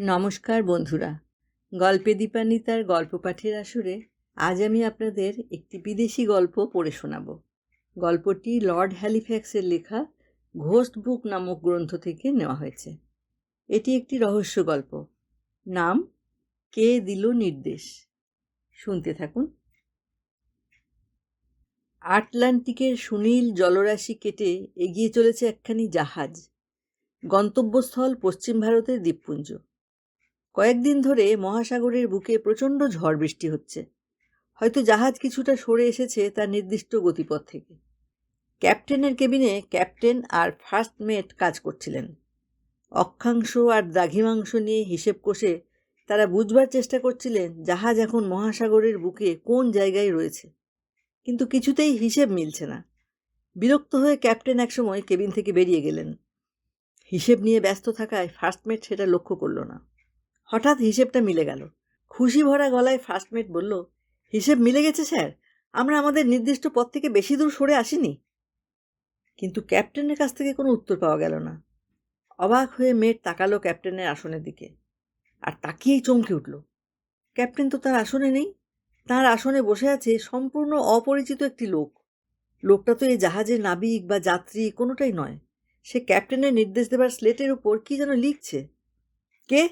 নমস্কার বন্ধুরা। গল্পে দীপান্বিতার গল্প পাঠের আসরে আজ আমি আপনাদের একটি বিদেশি গল্প পড়ে শোনাব। গল্পটি লর্ড হ্যালিফ্যাক্সের লেখা ঘোস্ট বুক নামক গ্রন্থ থেকে নেওয়া হয়েছে। এটি একটি রহস্য গল্প। নাম, কে দিল নির্দেশ? শুনতে থাকুন। আটলান্টিকের সুনীল জলরাশি কেটে এগিয়ে চলেছে একখানি জাহাজ। গন্তব্যস্থল পশ্চিম ভারতের দ্বীপপুঞ্জ। কয়েকদিন ধরে মহাসাগরের বুকে প্রচণ্ড ঝড় বৃষ্টি হচ্ছে। হয়তো জাহাজ কিছুটা সরে এসেছে তার নির্দিষ্ট গতিপথ থেকে। ক্যাপ্টেনের কেবিনে ক্যাপ্টেন আর ফার্স্ট মেট কাজ করছিলেন। অক্ষাংশ আর দ্রাঘিমাংশ নিয়ে হিসেব কষে তারা বুঝবার চেষ্টা করছিলেন জাহাজ এখন মহাসাগরের বুকে কোন জায়গায় রয়েছে। কিন্তু কিছুতেই হিসেব মিলছে না। বিরক্ত হয়ে ক্যাপ্টেন একসময় কেবিন থেকে বেরিয়ে গেলেন। হিসেব নিয়ে ব্যস্ত থাকায় ফার্স্টমেট সেটা লক্ষ্য করল না। হঠাৎ হিসেবটা মিলে গেল। খুশি ভরা গলায় ফার্স্টমেট বলল, হিসেব মিলে গেছে, স্যার। আমরা আমাদের নির্দিষ্ট পথ থেকে বেশি দূর সরে আসিনি। কিন্তু ক্যাপ্টেনের কাছ থেকে কোনো উত্তর পাওয়া গেল না। অবাক হয়ে মেট তাকালো ক্যাপ্টেনের আসনের দিকে আর তাকিয়েই চমকে উঠল। ক্যাপ্টেন তো তার আসনে নেই। তার আসনে বসে আছে সম্পূর্ণ অপরিচিত একটি লোক। লোকটা তো এই জাহাজের নাবিক বা যাত্রী কোনোটাই নয়। সে ক্যাপ্টেনের নির্দেশ দেবার স্লেটের উপর কি যেন লিখছে। কে?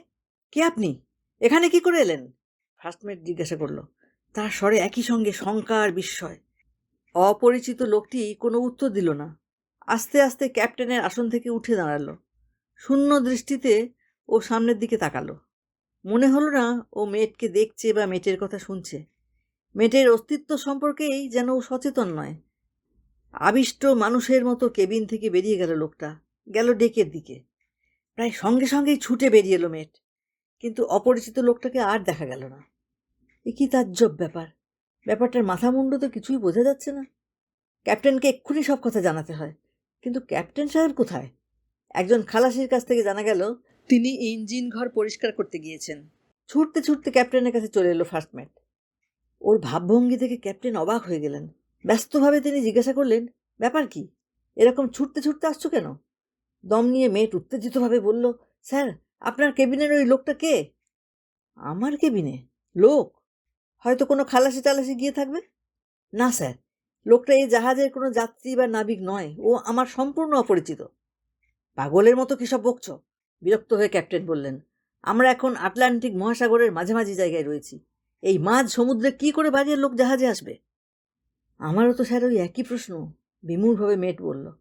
কে আপনি? এখানে কি করে এলেন? ফার্স্টমেট জিজ্ঞাসা করল, তার স্বরে একই সঙ্গে শঙ্কা আর বিস্ময়। অপরিচিত লোকটি কোনো উত্তর দিল না। আস্তে আস্তে ক্যাপ্টেনের আসন থেকে উঠে দাঁড়াল। শূন্য দৃষ্টিতে ও সামনের দিকে তাকালো। মনে হলো না ও মেয়েটকে দেখছে বা মেটের কথা শুনছে। মেটের অস্তিত্ব সম্পর্কেই যেন ও সচেতন নয়। আবিষ্ট মানুষের মতো কেবিন থেকে বেরিয়ে গেল লোকটা। গেল ডেকের দিকে। প্রায় সঙ্গে সঙ্গেই ছুটে বেরিয়ে এলো মেট কিন্তু অপরিচিত লোকটাকে আর দেখা গেল না। এ কি তাজ্জব ব্যাপার। ব্যাপারটার মাথা মুন্ড তো কিছুই বোঝা যাচ্ছে না। ক্যাপ্টেনকে এক্ষুনি সব কথা জানাতে হয়। কিন্তু ক্যাপ্টেন সাহেব কোথায়? একজন খালাসির কাছ থেকে জানা গেল, তিনি ইঞ্জিন ঘর পরিষ্কার করতে গিয়েছেন। ছুটতে ছুটতে ক্যাপ্টেনের কাছে চলে এলো ফার্স্টম্যাট ওর ভাবভঙ্গি থেকে ক্যাপ্টেন অবাক হয়ে গেলেন। ব্যস্তভাবে তিনি জিজ্ঞাসা করলেন, ব্যাপার কি? এরকম ছুটতে ছুটতে আসছো কেন? দম নিয়ে মেট উত্তেজিতভাবে বলল, স্যার আপনার কেবিনের ওই লোকটা কে? আমার কেবিনে? লোক? হয়তো কোনো খালাসি টালাসি গিয়ে থাকবে? না স্যার, লোকটা এই জাহাজের কোনো যাত্রী বা নাবিক নয়, ও আমার সম্পূর্ণ অপরিচিত। পাগলের মতো কী সব বকছ? বিরক্ত হয়ে ক্যাপ্টেন বললেন, আমরা এখন আটলান্টিক মহাসাগরের মাঝামাঝি জায়গায় রয়েছি। এই মাঝ সমুদ্রে কি করে বাইরের লোক জাহাজে আসবে? আমারও তো স্যার ওই একই প্রশ্ন, বিমূঢ়ভাবে মেট বলল।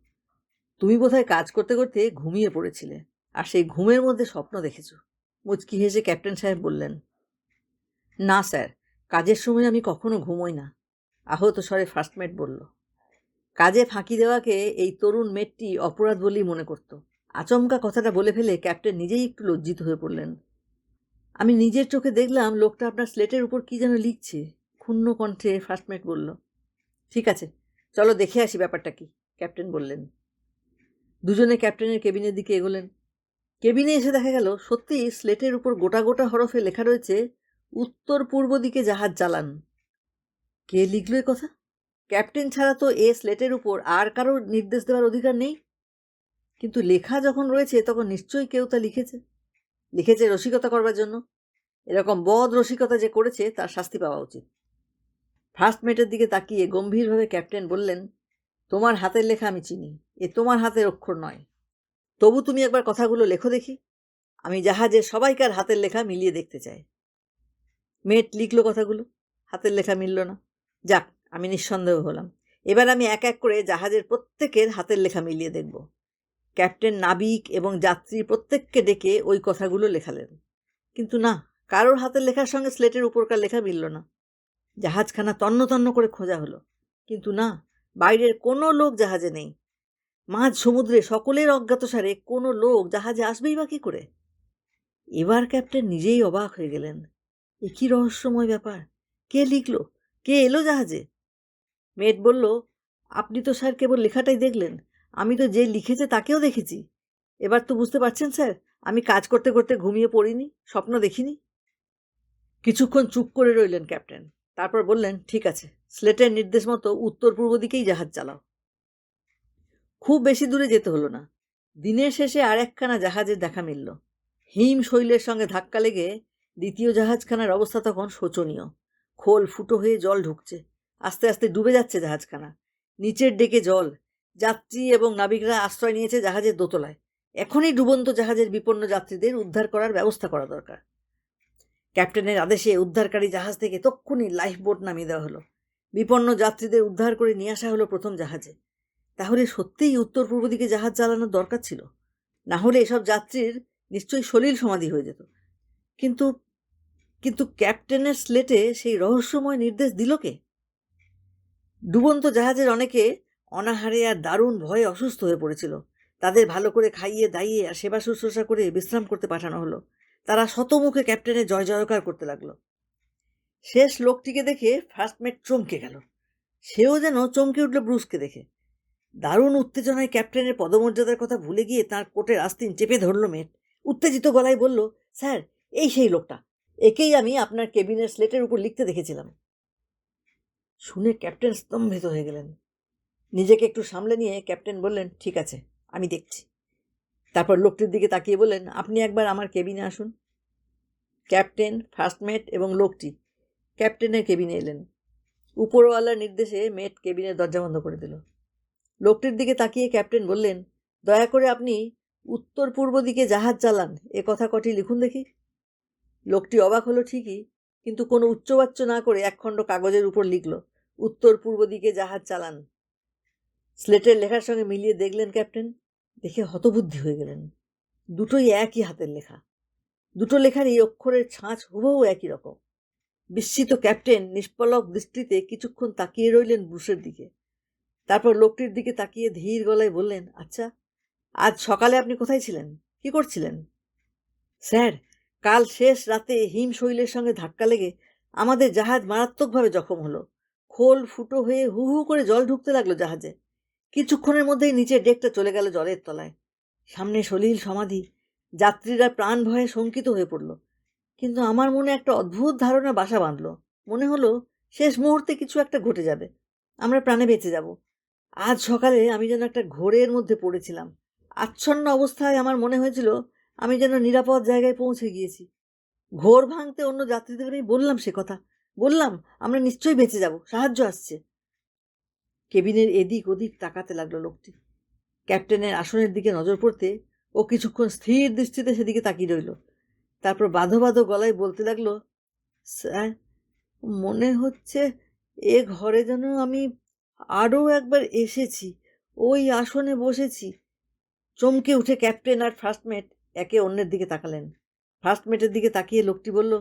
তুমি বোধহয় কাজ করতে করতে ঘুমিয়ে পড়েছিলে। আর সেই ঘুমের মধ্যে স্বপ্ন দেখেছ। মুচকি হেসে ক্যাপ্টেন সাহেব বললেন, না স্যার, কাজের সময় আমি কখনো ঘুমোই না। আহত স্বরে ফার্স্ট মেট বলল, কাজে ফাঁকি দেওয়াকে এই তরুণ মেটটি অপরাধ বলেই মনে করত। আচমকা কথাটা বলে ফেলে ক্যাপ্টেন নিজেই একটু লজ্জিত হয়ে পড়লেন, আমি নিজের চোখে দেখলাম লোকটা আপনার স্লেটের উপর কি যেন লিখছে। ক্ষুণ্ণ কণ্ঠে ফার্স্টমেট বলল, ঠিক আছে, চলো দেখে আসি ব্যাপারটা কি। ক্যাপ্টেন বললেন, দুজনে ক্যাপ্টেনের কেবিনের দিকে এগোলেন। কেবিনে এসে দেখা গেল সত্যি স্লেটের উপর গোটা গোটা হরফে লেখা রয়েছে, উত্তর পূর্ব দিকে জাহাজ চালান। কে লিখল এ কথা? ক্যাপ্টেন ছাড়া তো এ স্লেটের উপর আর কারোর নির্দেশ দেওয়ার অধিকার নেই। কিন্তু লেখা যখন রয়েছে, তখন নিশ্চয়ই কেউ তা লিখেছে। লিখেছে রসিকতা করবার জন্য। এরকম বদ রসিকতা যে করেছে, তার শাস্তি পাওয়া উচিত। ফার্স্ট মেটের দিকে তাকিয়ে গম্ভীরভাবে ক্যাপ্টেন বললেন, তোমার হাতের লেখা আমি চিনি। এ তোমার হাতের অক্ষর নয়। তবু তুমি একবার কথাগুলো লেখো দেখি। আমি জাহাজে সবাইকার হাতের লেখা মিলিয়ে দেখতে চাই। মেট লিখলো কথাগুলো, হাতের লেখা মিলল না। যাক, আমি নিঃসন্দেহ হলাম। এবার আমি এক এক করে জাহাজের প্রত্যেকের হাতের লেখা মিলিয়ে দেখব। ক্যাপ্টেন নাবিক এবং যাত্রী প্রত্যেককে ডেকে ওই কথাগুলো লেখালেন। কিন্তু না, কারোর হাতের লেখার সঙ্গে স্লেটের উপরকার লেখা মিলল না। জাহাজখানা তন্ন তন্ন করে খোঁজা হলো। কিন্তু না, বাইরের কোনো লোক জাহাজে নেই। মাঝ সমুদ্রে সকলের অজ্ঞাতসারে কোনো লোক জাহাজে আসবেই বা কী করে? এবার ক্যাপ্টেন নিজেই অবাক হয়ে গেলেন। এ কী রহস্যময় ব্যাপার? কে লিখল? কে এলো জাহাজে? মেট বলল, আপনি তো স্যার কেবল লেখাটাই দেখলেন। আমি তো যে লিখেছে তাকেও দেখেছি। এবার তো বুঝতে পারছেন স্যার, আমি কাজ করতে করতে ঘুমিয়ে পড়িনি, স্বপ্ন দেখিনি। কিছুক্ষণ চুপ করে রইলেন ক্যাপ্টেন। তারপর বললেন, ঠিক আছে, স্লেটের নির্দেশ মতো উত্তর পূর্ব দিকেই জাহাজ চালাও। খুব বেশি দূরে যেতে হলো না। দিনের শেষে আর একখানা জাহাজের দেখা মিলল। হিম শৈলের সঙ্গে ধাক্কা লেগে দ্বিতীয় জাহাজখানার অবস্থা তখন শোচনীয়। খোল ফুটো হয়ে জল ঢুকছে। আস্তে আস্তে ডুবে যাচ্ছে জাহাজখানা। নিচের ডেকে জল। যাত্রী এবং নাবিকরা আশ্রয় নিয়েছে জাহাজের দোতলায়। এখনই ডুবন্ত জাহাজের বিপন্ন যাত্রীদের উদ্ধার করার ব্যবস্থা করা দরকার। ক্যাপ্টেনের আদেশে উদ্ধারকারী জাহাজ থেকে তক্ষুনি লাইফ বোট নামিয়ে দেওয়া হলো। বিপন্ন যাত্রীদের উদ্ধার করে নিয়ে আসা হলো প্রথম জাহাজে। তাহলে সত্যিই উত্তর পূর্ব দিকে জাহাজ চালানোর দরকার ছিল? না হলে এসব যাত্রীর নিশ্চয়ই সলিল সমাধি হয়ে যেত। কিন্তু কিন্তু ক্যাপ্টেনের স্লেটে সেই রহস্যময় নির্দেশ দিল কে? ডুবন্ত জাহাজের অনেকে অনাহারে আর দারুণ ভয়ে অসুস্থ হয়ে পড়েছিল। তাদের ভালো করে খাইয়ে, দাইয়ে আর সেবা শুশ্রূষা করে বিশ্রাম করতে পাঠানো হলো। তারা শতমুখে ক্যাপ্টেনের জয় জয়কার করতে লাগল। শেষ লোকটিকে দেখে ফার্স্ট মেট চমকে গেল। সেও যেন চমকে উঠল ব্রুসকে দেখে। দারুণ উত্তেজনায় ক্যাপ্টেনের পদমর্যাদার কথা ভুলে গিয়ে তার কোটের আস্তিন চেপে ধরল মেট। উত্তেজিত গলায় বলল, স্যার, এই সেই লোকটা। একেই আমি আপনার কেবিনের স্লেটের উপর লিখতে দেখেছিলাম শুনে ক্যাপ্টেন স্তম্ভিত হয়ে গেলেন। নিজেকে একটু সামলে নিয়ে ক্যাপ্টেন বললেন, ঠিক আছে, আমি দেখছি তারপর লোকটির দিকে তাকিয়ে বললেন, আপনি একবার আমার কেবিনে আসুন ক্যাপ্টেন, ফার্স্ট মেট এবং লোকটি ক্যাপ্টেনের কেবিনে এলেন। উপরওয়ালার নির্দেশে মেট কেবিনের দরজা বন্ধ করে দিল। লোকটির দিকে তাকিয়ে ক্যাপ্টেন বললেন, দয়া করে আপনি উত্তর পূর্ব দিকে জাহাজ চালান, এ কথা কটি লিখুন দেখি। লোকটি অবাক হলো ঠিকই, কিন্তু কোনো উচ্চবাচ্য না করে একখণ্ড কাগজের উপর লিখল উত্তর পূর্ব দিকে জাহাজ চালান। স্লেটের লেখার সঙ্গে মিলিয়ে দেখলেন ক্যাপ্টেন, দেখে হতবুদ্ধি হয়ে গেলেন। দুটোই একই হাতের লেখা। দুটো লেখার এই অক্ষরের ছাঁচ হুবহু একই রকম। বিস্মিত ক্যাপ্টেন নিষ্পলক দৃষ্টিতে কিছুক্ষণ তাকিয়ে রইলেন ব্রুসের দিকে। তারপর লোকটির দিকে তাকিয়ে ধীর গলায় বললেন আচ্ছা আজ সকালে আপনি কোথায় ছিলেন? কি করছিলেন? স্যার, কাল শেষ রাতে হিম শৈলের সঙ্গে ধাক্কা লেগে আমাদের জাহাজ মারাত্মকভাবে জখম হলো। খোল ফুটো হয়ে হু হু করে জল ঢুকতে লাগল জাহাজে। কিছুক্ষণের মধ্যেই নিচের ডেকটা চলে গেল জলের তলায়। সামনে সলিল সমাধি, যাত্রীরা প্রাণ ভয়ে শঙ্কিত হয়ে পড়ল। কিন্তু আমার মনে একটা অদ্ভুত ধারণা বাসা বাঁধল। মনে হলো শেষ মুহূর্তে কিছু একটা ঘটে যাবে। আমরা প্রাণে বেঁচে যাব। আজ সকালে আমি যেন একটা ঘোরের মধ্যে পড়েছিলাম। আচ্ছন্ন অবস্থায় আমার মনে হয়েছিল আমি যেন নিরাপদ জায়গায় পৌঁছে গিয়েছি। ঘোর ভাঙতে অন্য যাত্রীদের আমি বললাম সে কথা। বললাম, আমরা নিশ্চয়ই বেঁচে যাব, সাহায্য আসছে। কেবিনের এদিক ওদিক তাকাতে লাগল লোকটি। ক্যাপ্টেনের আসনের দিকে নজর পড়তে ও কিছুক্ষণ স্থির দৃষ্টিতে সেদিকে তাকিয়ে রইল। তারপর বাঁধো বাঁধো গলায় বলতে লাগল, স্যার, মনে হচ্ছে এ ঘরে যেন আমি আরও একবার এসেছি, ওই আসনে বসেছি। চমকে উঠে ক্যাপ্টেন আর ফার্স্টমেট একে অন্যের দিকে তাকালেন। ফার্স্ট মেটের দিকে তাকিয়ে লোকটি বলল,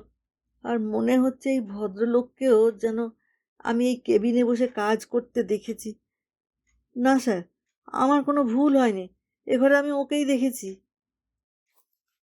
আর মনে হচ্ছে এই ভদ্রলোককেও যেন আমি এই কেবিনে বসে কাজ করতে দেখেছি। না স্যার, আমার কোনো ভুল হয়নি। এ ঘরে আমি ওকেই দেখেছি।